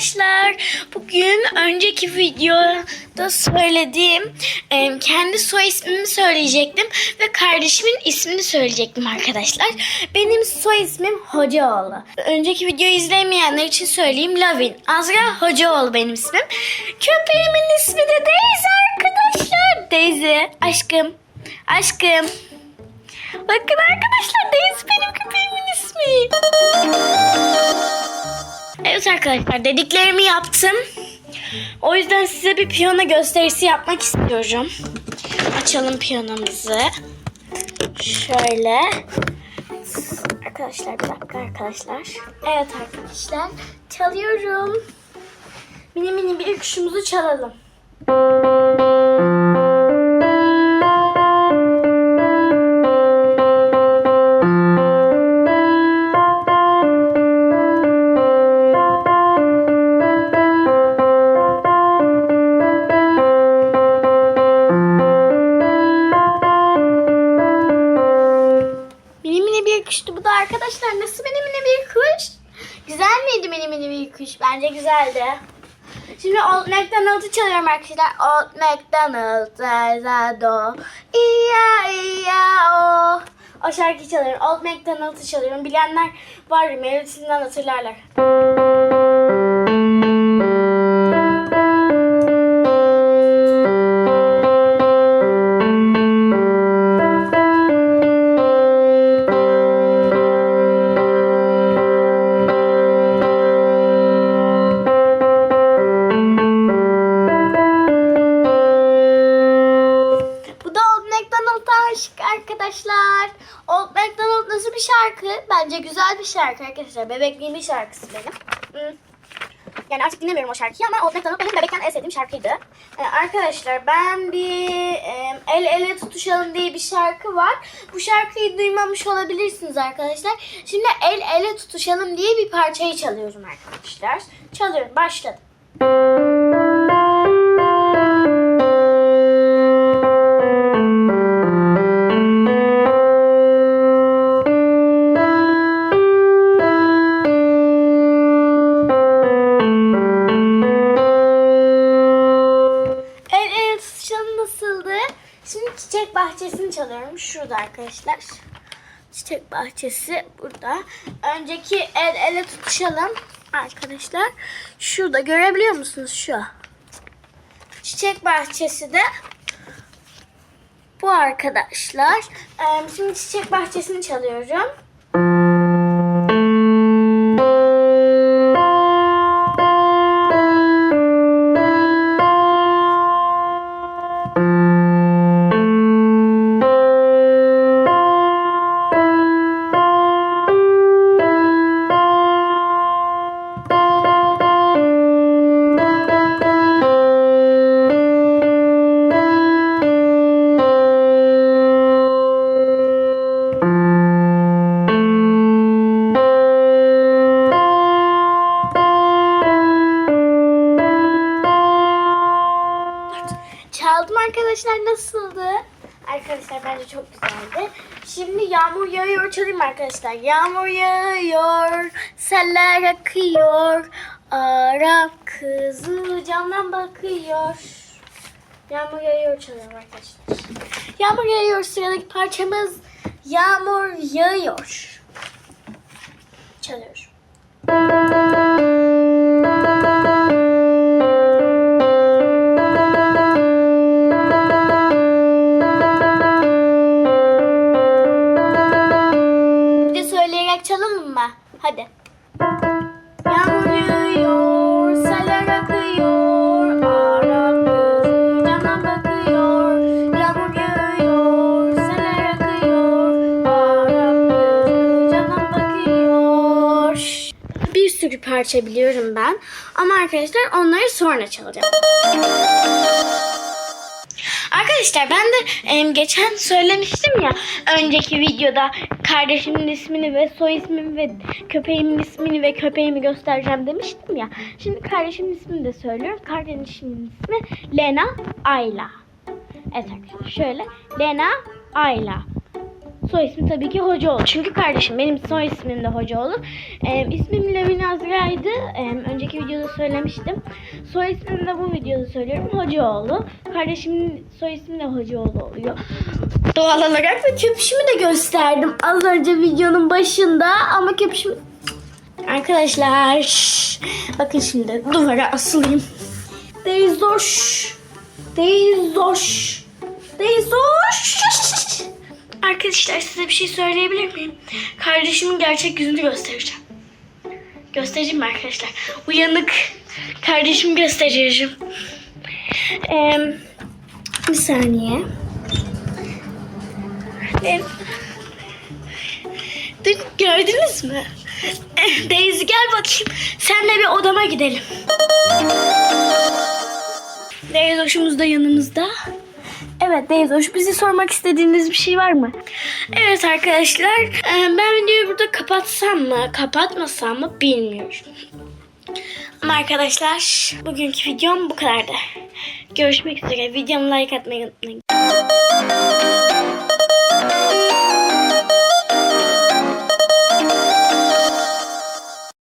arkadaşlar. Bugün önceki videoda söylediğim em, kendi soy ismimi söyleyecektim ve kardeşimin ismini söyleyecektim arkadaşlar. Benim soy ismim Hocaoğlu. Önceki videoyu izlemeyenler için söyleyeyim. Lavin. Azra Hocaoğlu benim ismim. Köpeğimin ismi de Daisy arkadaşlar. Daisy. Aşkım. Aşkım. Bakın arkadaşlar Daisy benim köpeğimin ismi. Evet arkadaşlar dediklerimi yaptım. O yüzden size bir piyano gösterisi yapmak istiyorum. Açalım piyanomuzu. Şöyle. Arkadaşlar bir dakika arkadaşlar. Evet arkadaşlar çalıyorum. Mini mini bir kuşumuzu çalalım. Arkadaşlar. Nasıl mini mini bir kuş? Güzel miydi mini mini bir kuş? Bence güzeldi. Şimdi Old MacDonald'ı çalıyorum arkadaşlar. Old MacDonald, Zazado, iya iya o. O şarkıyı çalıyorum. Old MacDonald'ı çalıyorum. Bilenler var melodisinden hatırlarlar. Aşık arkadaşlar. Old MacDonald nasıl bir şarkı? Bence güzel bir şarkı arkadaşlar. Bebekliğin bir şarkısı benim. Hmm. Yani artık dinlemiyorum o şarkıyı ama Old MacDonald benim bebekken en sevdiğim şarkıydı. Ee, arkadaşlar ben bir e, El Ele Tutuşalım diye bir şarkı var. Bu şarkıyı duymamış olabilirsiniz arkadaşlar. Şimdi El Ele Tutuşalım diye bir parçayı çalıyorum arkadaşlar. Çalıyorum başladım. Çalıyorum. Şurada arkadaşlar. Çiçek bahçesi burada. Önceki el ele tutuşalım arkadaşlar. Şurada görebiliyor musunuz şu? Çiçek bahçesi de bu arkadaşlar. Ee, Şimdi çiçek bahçesini çalıyorum. Arkadaşlar bence çok güzeldi. Şimdi yağmur yağıyor çalayım arkadaşlar. Yağmur yağıyor, seller akıyor. Arap kızı camdan bakıyor. Yağmur yağıyor çalıyorum arkadaşlar. Yağmur yağıyor sıradaki parçamız Yağmur yağıyor. Çalıyorum. Bir sürü parça biliyorum ben. Ama arkadaşlar onları sonra çalacağım. Arkadaşlar ben de em, geçen söylemiştim ya önceki videoda kardeşimin ismini ve soy ismimi ve köpeğimin ismini ve köpeğimi göstereceğim demiştim ya. Şimdi kardeşimin ismini de söylüyorum. Kardeşimin ismi Lena Ayla. Evet arkadaşlar şöyle Lena Ayla. Soy ismi tabii ki Hocaoğlu. Çünkü kardeşim benim soy ismim de Hocaoğlu. Ee, ismim Levin Azra'ydı. Ee, önceki videoda söylemiştim. Soy ismini de bu videoda söylüyorum. Hocaoğlu. Kardeşimin soy ismi de Hocaoğlu oluyor. Doğal olarak ve köpüşümü de gösterdim az önce videonun başında ama köpüşüm... Arkadaşlar bakın şimdi duvara asılayım. Deyzoş. Deyzoş. Deyzoş. Arkadaşlar size bir şey söyleyebilir miyim? Kardeşimin gerçek yüzünü göstereceğim. Göstereceğim mi arkadaşlar? Uyanık kardeşimi göstereceğim. Ee, bir saniye. Ee, Dün gördünüz mü? Eh, Daisy gel bakayım. Senle bir odama gidelim. Daisy hoşumuz da yanımızda. Evet Daisy hoş. Bizi sormak istediğiniz bir şey var mı? Evet arkadaşlar. eh, Ben videoyu burada kapatsam mı? Kapatmasam mı? Bilmiyorum. Ama arkadaşlar bugünkü videom bu kadardı. Görüşmek üzere. Videomu like atmayı unutmayın.